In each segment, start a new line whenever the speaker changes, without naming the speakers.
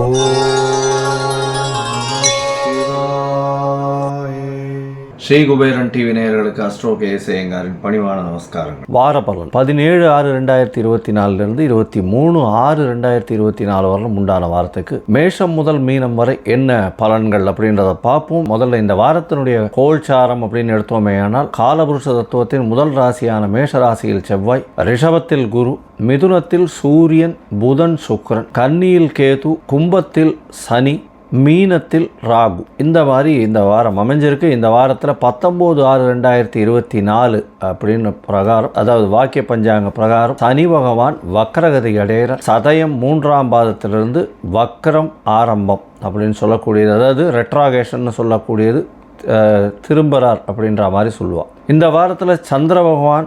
Oh. Sri Kuberan TV நேயர்களுக்கு astro கேசேயங்காரின் பணிவான நமஸ்காரங்கள்.
வார பலன். பதினேழு ஆறு ரெண்டாயிரத்தி இருபத்தி நாலுலேருந்து இருபத்தி மூணு ஆறு ரெண்டாயிரத்தி இருபத்தி நாலு வரலும் உண்டான வாரத்துக்கு மேஷம் முதல் மீனம் வரை என்ன பலன்கள் அப்படின்றத பார்ப்போம். முதல்ல இந்த வாரத்தினுடைய கோல்சாரம் அப்படின்னு எடுத்தோமேயானால் காலபுருஷ தத்துவத்தின் முதல் ராசியான மேஷ ராசியில் செவ்வாய் ரிஷபத்தில் குரு மிதுனத்தில் சூரியன் புதன் சுக்ரன் கன்னியில் கேது கும்பத்தில் சனி மீனத்தில் ராகு. இந்த மாதிரி இந்த வாரம் அமைஞ்சிருக்கு. இந்த வாரத்தில் பத்தொம்போது ஆறு ரெண்டாயிரத்தி இருபத்தி நாலு அப்படின்னு பிரகாரம் அதாவது வாக்கிய பஞ்சாங்க பிரகாரம் சனி பகவான் வக்கரகதி அடையிற சதயம் மூன்றாம் பாதத்திலிருந்து வக்கரம் ஆரம்பம் அப்படின்னு சொல்லக்கூடியது. அதாவது ரெட்ராகேஷன் சொல்லக்கூடியது அஹ், அப்படின்ற மாதிரி சொல்லுவாள் இந்த வாரத்தில் சந்திர பகவான்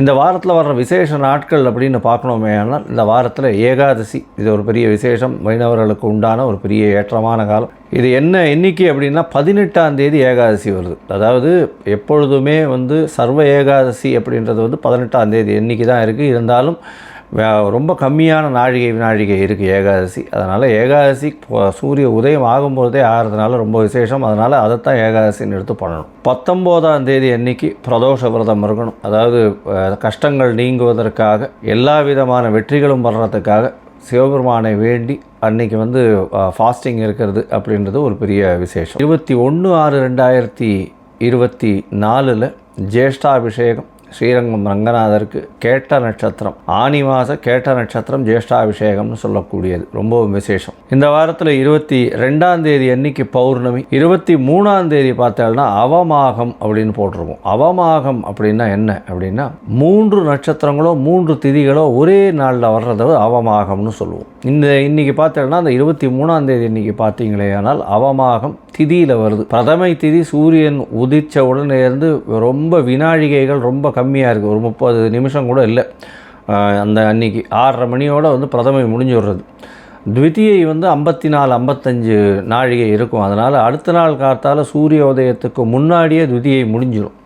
இந்த வாரத்தில் வர்ற விசேஷ நாட்கள் அப்படின்னு பார்க்கணுமே ஆனால் இந்த வாரத்தில் ஏகாதசி. இது ஒரு பெரிய விசேஷம். வைணவர்களுக்கு உண்டான ஒரு பெரிய ஏற்றமான காலம். இது என்ன எண்ணிக்கை அப்படின்னா பதினெட்டாம் தேதி ஏகாதசி வருது. அதாவது எப்பொழுதுமே வந்து சர்வ ஏகாதசி அப்படின்றது வந்து பதினெட்டாம் தேதி எண்ணிக்கை தான் இருக்குது இருந்தாலும் ரொம்ப கம்மியான நாழிகை நாழிகை இருக்குது ஏகாதசி. அதனால் ஏகாதசி சூரிய உதயம் ஆகும்போதே ஆகிறதுனால ரொம்ப விசேஷம். அதனால் அதைத்தான் ஏகாதசின்னு எடுத்து பண்ணணும். பத்தொம்போதாம் தேதி அன்னைக்கு பிரதோஷ விரதம் இருக்கணும். அதாவது கஷ்டங்கள் நீங்குவதற்காக எல்லா விதமான வெற்றிகளும் வர்றதுக்காக சிவபெருமானை வேண்டி அன்னைக்கு வந்து ஃபாஸ்டிங் இருக்கிறது அப்படின்றது ஒரு பெரிய விசேஷம். இருபத்தி ஒன்று ஆறு ரெண்டாயிரத்தி இருபத்தி நாலில் ஜேஷ்டாபிஷேகம் ஸ்ரீரங்கம் ரங்கநாதருக்கு கேட்ட நட்சத்திரம் ஆனி மாத கேட்ட நட்சத்திரம் ஜேஷ்டாபிஷேகம்னு சொல்லக்கூடியது. ரொம்பவும் விசேஷம். இந்த வாரத்தில் இருபத்தி ரெண்டாம் தேதி அன்னைக்கு பௌர்ணமி இருபத்தி மூணாம் தேதி பார்த்தோம்னா அவமாகம் அப்படின்னு போட்டிருப்போம் அவமாகம் அப்படின்னா என்ன? அப்படின்னா மூன்று நட்சத்திரங்களோ மூன்று திதிகளோ ஒரே நாளில் வர்றத அவமாகம்னு சொல்லுவோம். இந்த இன்னைக்கு பார்த்தோம்னா அந்த இருபத்தி மூணாம் தேதி இன்னைக்கு பார்த்தீங்களே ஆனால் அவமாகம் திதியில் வருது. பிரதமை திதி சூரியன் உதிச்ச உடனே இருந்து ரொம்ப வினாழிகைகள் ரொம்ப கம்மியாக இருக்குது ஒரு முப்பது நிமிஷம் கூட இல்லை. அந்த அன்னைக்கு ஆறரை மணியோட வந்து பிரதமை முடிஞ்சு விடுறது. த்விதியை வந்து ஐம்பத்தி நாலு ஐம்பத்தஞ்சு நாழிகை இருக்கும். அதனால் அடுத்த நாள் காத்தால் சூரிய உதயத்துக்கு முன்னாடியே த்விதியை முடிஞ்சிடும்.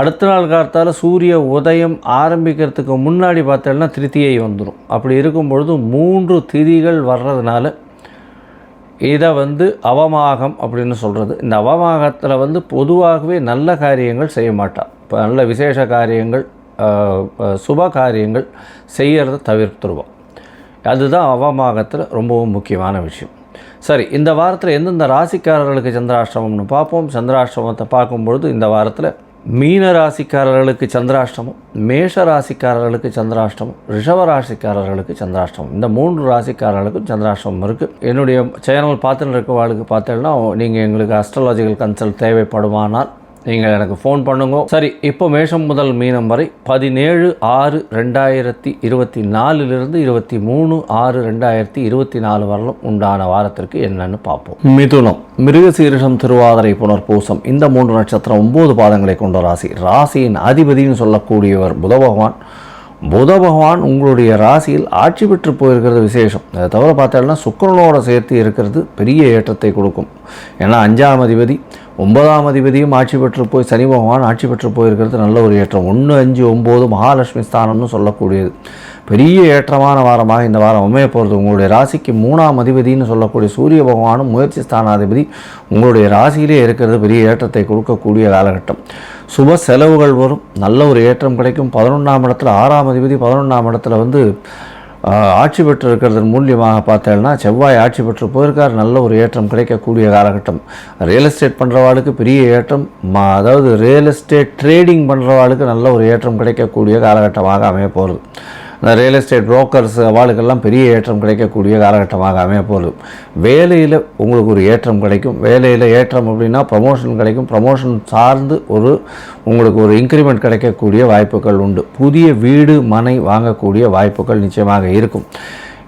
அடுத்த நாள் காத்தால் சூரிய உதயம் ஆரம்பிக்கிறதுக்கு முன்னாடி பார்த்தோம்னா திருத்தியை வந்துடும் அப்படி இருக்கும் பொழுது மூன்று திதிகள் வர்றதுனால இதை வந்து அவமாகம் அப்படின்னு சொல்கிறது இந்த அவமாகத்தில் வந்து பொதுவாகவே நல்ல காரியங்கள் செய்ய மாட்டாள் இப்போ நல்ல விசேஷ காரியங்கள் சுப காரியங்கள் செய்கிறத தவிர்த்துருவோம் அதுதான் அவமாகத்தில் ரொம்பவும் முக்கியமான விஷயம். சரி இந்த வாரத்தில் எந்தெந்த ராசிக்காரர்களுக்கு சந்திராஷ்டமம்னு பார்ப்போம். சந்திராஷ்டமத்தை பார்க்கும்பொழுது இந்த வாரத்தில் மீன ராசிக்காரர்களுக்கு சந்திராஷ்டமம் மேஷ ராசிக்காரர்களுக்கு சந்திராஷ்டமம் ரிஷப ராசிக்காரர்களுக்கு சந்திராஷ்டமம். இந்த மூன்று ராசிக்காரர்களுக்கும் சந்திராஷ்டமம் இருக்குது என்னுடைய சேனல் பார்த்துட்டு வாழ்க்கை பார்த்தீங்கன்னா நீங்கள் எங்களுக்கு அஸ்ட்ராலஜிக்கல் கன்சல்ட் தேவைப்படுமானால் நீங்கள் எனக்கு ஃபோன் பண்ணுங்க. சரி இப்போ மேஷம் முதல் மீனம் வரை பதினேழு ஆறு ரெண்டாயிரத்தி இருபத்தி நாலுலேருந்து இருபத்தி மூணு ஆறு ரெண்டாயிரத்தி இருபத்தி நாலு வரலும் உண்டான வாரத்திற்கு என்னன்னு பார்ப்போம். மிதுனம் மிருகசீரிஷம் திருவாதிரை புனர்பூசம் இந்த மூன்று நட்சத்திரம் ஒன்பது பாதங்களை கொண்ட ராசி. ராசியின் அதிபதின்னு சொல்லக்கூடியவர் புத பகவான். புத பகவான் உங்களுடைய ராசியில் ஆட்சி பெற்று போயிருக்கிறது விசேஷம். அதை தவிர பார்த்தோம்னா சுக்கரனோட சேர்த்து இருக்கிறது பெரிய ஏற்றத்தை கொடுக்கும். ஏன்னா அஞ்சாம் அதிபதி ஒன்பதாம் அதிபதியும் ஆட்சி பெற்று போய் சனி பகவான் ஆட்சி பெற்று போயிருக்கிறது நல்ல ஒரு ஏற்றம். ஒன்று அஞ்சு ஒம்பது மகாலட்சுமி ஸ்தானம்னு சொல்லக்கூடியது. பெரிய ஏற்றமான வாரமாக இந்த வாரம் அமைய போகிறது உங்களுடைய ராசிக்கு மூணாம் அதிபதினு சொல்லக்கூடிய சூரிய பகவானும் முயற்சி ஸ்தானாதிபதி உங்களுடைய ராசியிலே இருக்கிறது பெரிய ஏற்றத்தை கொடுக்கக்கூடிய காலகட்டம். சுப செலவுகள் வரும். நல்ல ஒரு ஏற்றம் கிடைக்கும். பதினொன்றாம் இடத்துல ஆறாம் அதிபதி பதினொன்றாம் இடத்துல வந்து ஆட்சி பெற்று இருக்கிறதன் மூலியமாக பார்த்தேன்னா செவ்வாய் ஆட்சி பெற்று போயிருக்கார் நல்ல ஒரு ஏற்றம் கிடைக்கக்கூடிய காலகட்டம். ரியல் எஸ்டேட் பண்ணுறவாளுக்கு பெரிய ஏற்றம் அதாவது ரியல் எஸ்டேட் ட்ரேடிங் பண்ணுறவாளுக்கு நல்ல ஒரு ஏற்றம் கிடைக்கக்கூடிய காலகட்டமாக அமைய போகிறது இந்த ரியல் எஸ்டேட் புரோக்கர்ஸ் அவளுக்கெல்லாம் பெரிய ஏற்றம் கிடைக்கக்கூடிய காலகட்டமாக அமைய வேலையில் உங்களுக்கு ஒரு ஏற்றம் கிடைக்கும். வேலையில் ஏற்றம் அப்படின்னா ப்ரமோஷன் கிடைக்கும். ப்ரமோஷன் சார்ந்து ஒரு உங்களுக்கு ஒரு இன்க்ரிமெண்ட் கிடைக்கக்கூடிய வாய்ப்புகள் உண்டு. புதிய வீடு மனை வாங்கக்கூடிய வாய்ப்புகள் நிச்சயமாக இருக்கும்.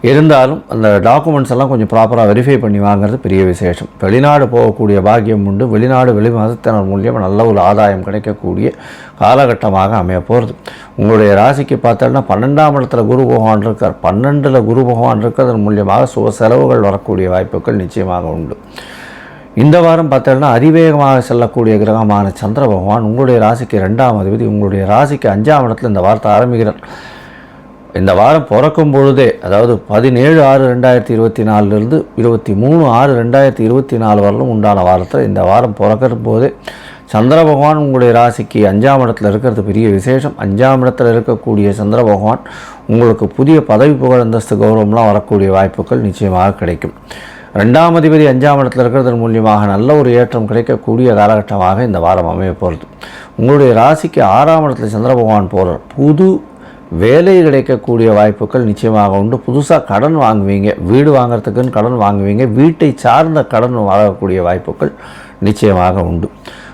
இருந்தாலும் அந்த டாக்குமெண்ட்ஸ் எல்லாம் கொஞ்சம் ப்ராப்பராக வெரிஃபை பண்ணி வாங்குறது பெரிய விசேஷம். வெளிநாடு போகக்கூடிய பாக்கியம் உண்டு. வெளிநாடு வெளி மதத்தினர் மூலியம் நல்ல ஒரு ஆதாயம் கிடைக்கக்கூடிய காலகட்டமாக அமைய போகிறது உங்களுடைய ராசிக்கு பார்த்தோன்னா பன்னெண்டாம் இடத்துல குரு பகவான் இருக்கார். பன்னெண்டில் குரு பகவான் இருக்கிறதன் மூலியமாக சுக செலவுகள் வரக்கூடிய வாய்ப்புகள் நிச்சயமாக உண்டு. இந்த வாரம் பார்த்தோம்னா அதிவேகமாக செல்லக்கூடிய கிரகமான சந்திர பகவான் உங்களுடைய ராசிக்கு ரெண்டாம் அதிபதி உங்களுடைய ராசிக்கு அஞ்சாம் இடத்துல இந்த வார்த்தை ஆரம்பிக்கிறார். இந்த வாரம் பிறக்கும் பொழுதே அதாவது பதினேழு ஆறு ரெண்டாயிரத்தி இருபத்தி நாலுலேருந்து இருபத்தி மூணு ஆறு ரெண்டாயிரத்தி இருபத்தி நாலு வரலும் உண்டான வாரத்தில் இந்த வாரம் பிறக்கிற போதே சந்திர பகவான் உங்களுடைய ராசிக்கு அஞ்சாம் இடத்துல இருக்கிறது பெரிய விசேஷம். அஞ்சாம் இடத்துல இருக்கக்கூடிய சந்திர பகவான் உங்களுக்கு புதிய பதவி புகழ் அந்தஸ்து கௌரவம்லாம் வரக்கூடிய வாய்ப்புகள் நிச்சயமாக கிடைக்கும். ரெண்டாம் அதிபதி அஞ்சாம் இடத்துல இருக்கிறதன் மூலியமாக நல்ல ஒரு ஏற்றம் கிடைக்கக்கூடிய காலகட்டமாக இந்த வாரம் அமைய போகிறது. உங்களுடைய ராசிக்கு ஆறாம் இடத்துல சந்திர பகவான் போகிறார் புது வேலை கிடைக்கக்கூடிய வாய்ப்புகள் நிச்சயமாக உண்டு. புதுசாக கடன் வாங்குவீங்க வீடு வாங்குறதுக்குன்னு கடன் வாங்குவீங்க வீட்டை சார்ந்த கடன் வாங்கக்கூடிய வாய்ப்புகள் நிச்சயமாக உண்டு.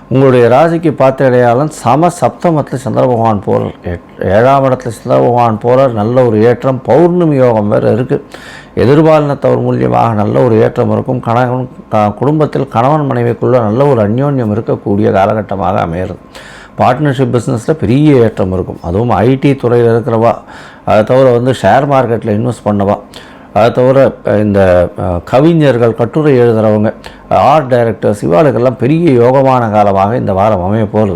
உங்களுடைய ராசிக்கு பார்த்த இடையாளம் சம சப்தமத்தில் சந்திர பகவான் போகிறார் ஏழாம் இடத்துல சந்திர பகவான் போகிறார் நல்ல ஒரு ஏற்றம். பௌர்ணமி யோகம் வேறு இருக்குது எதிர்பாலினத்தவர் மூலியமாக நல்ல ஒரு ஏற்றம் இருக்கும். கணவன் க- குடும்பத்தில் கணவன் மனைவிக்குள்ள நல்ல ஒரு அந்யோன்யம் இருக்கக்கூடிய காலகட்டமாக அமையிறது பார்ட்னர்ஷிப் பிஸ்னஸில் பெரிய ஏற்றம் இருக்கும். அதுவும் ஐடி துறையில் இருக்கிறவா அதை தவிர வந்து ஷேர் மார்க்கெட்டில் இன்வெஸ்ட் பண்ணவா அதை தவிர இந்த கவிஞர்கள் கட்டுரை எழுதுகிறவங்க ஆர்ட் டைரக்டர்ஸ் இவாளுக்கெல்லாம் பெரிய யோகமான காலமாக இந்த வாரம் அமைய போகுது.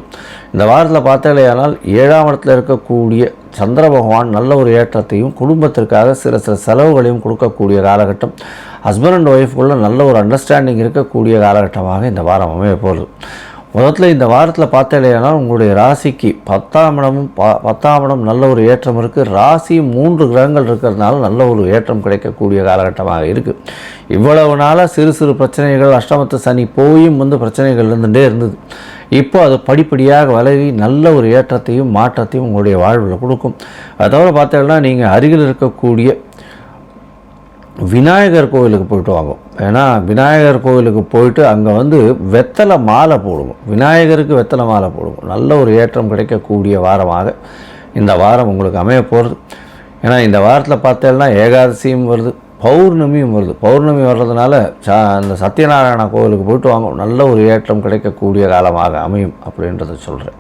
இந்த வாரத்தில் பார்த்தாலேயானால் ஏழாம் இடத்துல இருக்கக்கூடிய சந்திர பகவான் நல்ல ஒரு ஏற்றத்தையும் குடும்பத்திற்காக சில சில செலவுகளையும் கொடுக்கக்கூடிய காலகட்டம் ஹஸ்பண்ட் அண்ட் ஒய்ஃப்குள்ளே நல்ல ஒரு அண்டர்ஸ்டாண்டிங் இருக்கக்கூடிய காலகட்டமாக இந்த வாரம் அமைய போகுது. முதல்ல இந்த வாரத்தில் பார்த்தேனால் உங்களுடைய ராசிக்கு பத்தாம் இடமும் ப பத்தாம் இடம் நல்ல ஒரு ஏற்றம் இருக்குது ராசி மூன்று கிரகங்கள் இருக்கிறதுனால நல்ல ஒரு ஏற்றம் கிடைக்கக்கூடிய காலகட்டமாக இருக்குது இவ்வளவு நாளாக சிறு சிறு பிரச்சனைகள் அஷ்டமத்து சனி போயும் வந்து பிரச்சனைகள் இருந்துகிட்டே இருந்தது. இப்போ அது படிப்படியாக விலகி நல்ல ஒரு ஏற்றத்தையும் மாற்றத்தையும் உங்களுடைய வாழ்வில் கொடுக்கும். அதோடு பார்த்தீங்கன்னா நீங்கள் அருகில் இருக்கக்கூடிய விநாயகர் கோவிலுக்கு போயிட்டு வாங்குவோம் ஏன்னா விநாயகர் கோவிலுக்கு போயிட்டு அங்கே வந்து வெத்தலை மாலை போடுவோம். விநாயகருக்கு வெத்தலை மாலை போடுவோம். நல்ல ஒரு ஏற்றம் கிடைக்கக்கூடிய வாரமாக இந்த வாரம் உங்களுக்கு அமைய போகிறது ஏன்னா இந்த வாரத்தில் பார்த்தேன்னா ஏகாதசியும் வருது பௌர்ணமியும் வருது. பௌர்ணமி வர்றதுனால ச அந்த சத்யநாராயண கோவிலுக்கு போயிட்டு வாங்க. நல்ல ஒரு ஏற்றம் கிடைக்கக்கூடிய காலமாக அமையும் அப்படின்றத சொல்கிறேன்